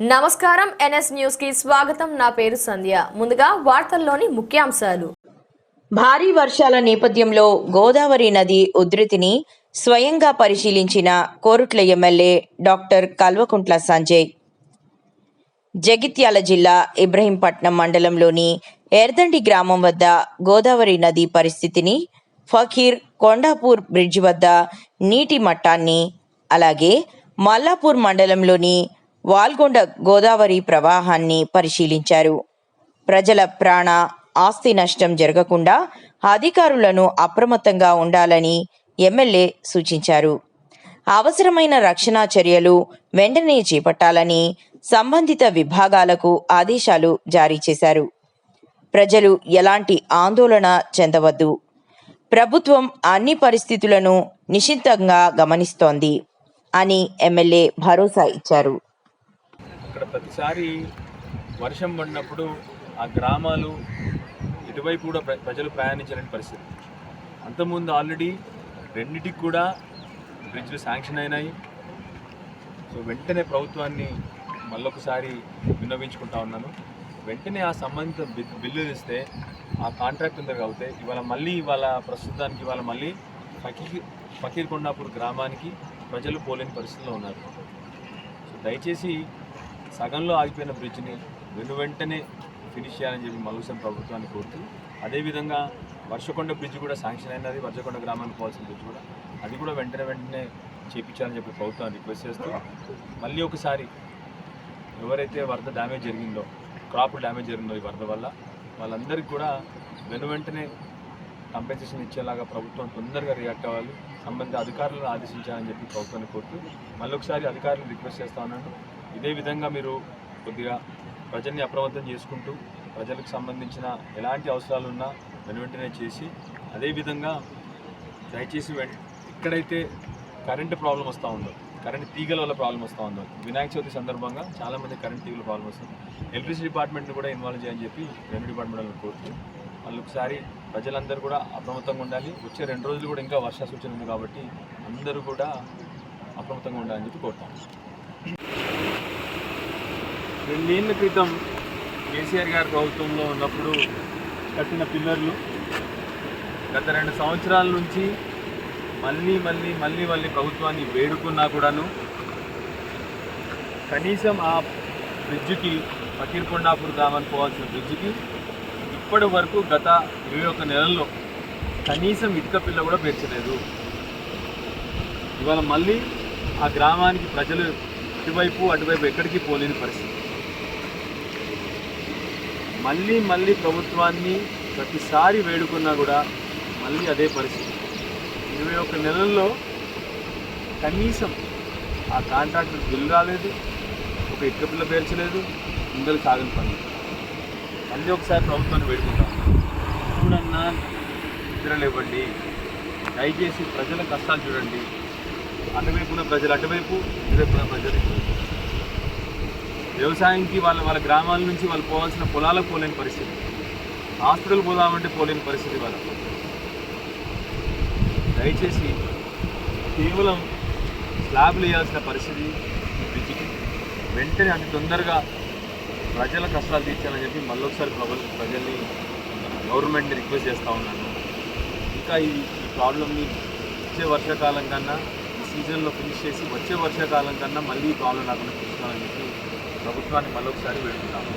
నమస్కారం ఎన్ఎస్ న్యూస్కి స్వాగతం. నా పేరు సంధ్య. ముందుగా వార్తల్లోని ముఖ్యాంశాలు. భారీ వర్షాల నేపథ్యంలో గోదావరి నది ఉధృతిని స్వయంగా పరిశీలించిన కోరుట్ల ఎమ్మెల్యే డాక్టర్ కల్వకుంట్ల సంజయ్. జగిత్యాల జిల్లా ఇబ్రహీంపట్నం మండలంలోని ఎర్దండి గ్రామం వద్ద గోదావరి నది పరిస్థితిని ఫకీర్ కొండాపూర్ బ్రిడ్జ్ వద్ద నీటి మట్టాన్ని అలాగే మల్లాపూర్ మండలంలోని వాల్గొండ గోదావరి ప్రవాహాన్ని పరిశీలించారు. ప్రజల ప్రాణ ఆస్తి నష్టం జరగకుండా అధికారులను అప్రమత్తంగా ఉండాలని ఎమ్మెల్యే సూచించారు. అవసరమైన రక్షణ చర్యలు వెంటనే చేపట్టాలని సంబంధిత విభాగాలకు ఆదేశాలు జారీ చేశారు. ప్రజలు ఎలాంటి ఆందోళన చెందవద్దు. ప్రభుత్వం అన్ని పరిస్థితులను నిశ్చింతంగా గమనిస్తోంది అని ఎమ్మెల్యే భరోసా ఇచ్చారు. ప్రతిసారి వర్షం పడినప్పుడు ఆ గ్రామాలు ఇటువైపు కూడా ప్ర- ప్రజలు ప్రయాణించలేని పరిస్థితి. అంతకుముందు ఆల్రెడీ రెండింటికి కూడా బ్రిడ్జ్లు శాంక్షన్ అయినాయి. సో వెంటనే ప్రభుత్వాన్ని మళ్ళొకసారి విన్నవించుకుంటా ఉన్నాను. వెంటనే ఆ సంబంధిత బి- ఇస్తే ఆ కాంట్రాక్ట్ ఉంది కాబట్టి ఇవాళ మళ్ళీ ఇవాళ ప్రస్తుతానికి ఇవాళ మళ్ళీ ఫకీర్ ఫకీర్ కొండాపూర్ గ్రామానికి ప్రజలు పోలేని పరిస్థితిలో ఉన్నారు. సో దయచేసి సగంలో ఆగిపోయిన బ్రిడ్జ్ని వెను వెంటనే ఫినిష్ చేయాలని చెప్పి మలుసం ప్రభుత్వాన్ని కోరుతూ అదేవిధంగా వర్షకొండ బ్రిడ్జ్ కూడా శాంక్షన్ అయినది వర్షకొండ గ్రామానికి పోవాల్సిన బ్రిడ్జ్ కూడా. అది కూడా వెంటనే వెంటనే చేపించాలని చెప్పి ప్రభుత్వాన్ని రిక్వెస్ట్ చేస్తూ మళ్ళీ ఒకసారి ఎవరైతే వరద డ్యామేజ్ జరిగిందో క్రాప్ డ్యామేజ్ జరిగిందో ఈ వరద వల్ల వాళ్ళందరికీ కూడా వెను వెంటనే కంపెన్సేషన్ ఇచ్చేలాగా ప్రభుత్వం తొందరగా రియాక్ట్ అవ్వాలి. సంబంధిత అధికారులను ఆదేశించాలని చెప్పి ప్రభుత్వాన్ని కోరుతూ మళ్ళీ ఒకసారి అధికారులను రిక్వెస్ట్ చేస్తా ఉన్నాను. ఇదే విధంగా మీరు కొద్దిగా ప్రజల్ని అప్రమత్తం చేసుకుంటూ ప్రజలకు సంబంధించిన ఎలాంటి అవసరాలు ఉన్నా చేసి అదేవిధంగా దయచేసి వెం- ఎక్కడైతే కరెంటు ప్రాబ్లం వస్తూ ఉందో. కరెంట్ తీగల వల్ల ప్రాబ్లం వస్తూ ఉందో. వినాయక చవితి సందర్భంగా చాలామంది కరెంట్ తీగల ప్రాబ్లం వస్తుంది. ఎలక్ట్రిసిటీ డిపార్ట్మెంట్ని కూడా ఇన్వాల్వ్ చేయని చెప్పి రెవెన్యూ డిపార్ట్మెంట్ వాళ్ళని కోరుతూ వాళ్ళు ఒకసారి ప్రజలందరూ కూడా అప్రమత్తంగా ఉండాలి. వచ్చే రెండు రోజులు కూడా ఇంకా వర్ష సూచన ఉంది కాబట్టి అందరూ కూడా అప్రమత్తంగా ఉండాలని చెప్పి కోరుతాం. రెండేళ్ళ క్రితం కేసీఆర్ గారి ప్రభుత్వంలో ఉన్నప్పుడు కట్టిన పిల్లర్లు గత రెండు సంవత్సరాల నుంచి మళ్ళీ మళ్ళీ మళ్ళీ మళ్ళీ ప్రభుత్వాన్ని వేడుకున్నా కూడాను కనీసం ఆ బ్రిడ్జికి ఫకీర్కొండాపూర్ గ్రామానికి పోవాల్సిన బ్రిడ్జికి ఇప్పటి వరకు గత ఇరవై ఒక్క నెలల్లో కనీసం ఇటుక పిల్ల కూడా పేర్చలేదు. ఇవాళ మళ్ళీ ఆ గ్రామానికి ప్రజలు ఇటువైపు అటువైపు ఎక్కడికి పోలేని పరిస్థితి. మళ్ళీ మళ్ళీ ప్రభుత్వాన్ని ప్రతిసారి వేడుకున్నా కూడా మళ్ళీ అదే పరిస్థితి. ఇరవై ఒక్క నెలల్లో కనీసం ఆ కాంట్రాక్టర్ బిల్ రాలేదు ఒక ఇటుక పిల్ల పేర్చలేదు ముందలు సాగని పని. మళ్ళీ ఒకసారి ప్రభుత్వాన్ని వేడుకుంటాం. చూడన్నా నిద్రలేవండి దయచేసి ప్రజల కష్టాలు చూడండి. అటువైపున ప్రజలు అటువైపు ఇటువైపున ప్రజలు. వ్యవసాయంకి వ్యవసాయానికి వాళ్ళ వాళ్ళ గ్రామాల నుంచి వాళ్ళు పోవాల్సిన పొలాలకు పోలేని పరిస్థితి. హాస్పిటల్ పోదామంటే పోలేని పరిస్థితి వాళ్ళకు. దయచేసి కేవలం స్లాబ్లు వేయాల్సిన పరిస్థితి ఈ బ్రిడ్జికి. వెంటనే అతి తొందరగా ప్రజల కష్టాలు తీర్చాలని చెప్పి మళ్ళొకసారి ప్రజలు ప్రజల్ని గవర్నమెంట్ని రిక్వెస్ట్ చేస్తూ ఉన్నాను. ఇంకా ఈ ఈ ప్రాబ్లమ్ని వచ్చే వర్షాకాలం కన్నా ఈ సీజన్లో ఫినిష్ చేసి వచ్చే వర్షాకాలం కన్నా మళ్ళీ ఈ ప్రాబ్లం రాకుండా చూసుకోవాలని చెప్పి ప్రభుత్వాన్ని మళ్ళొకసారి వేడుకుంటాము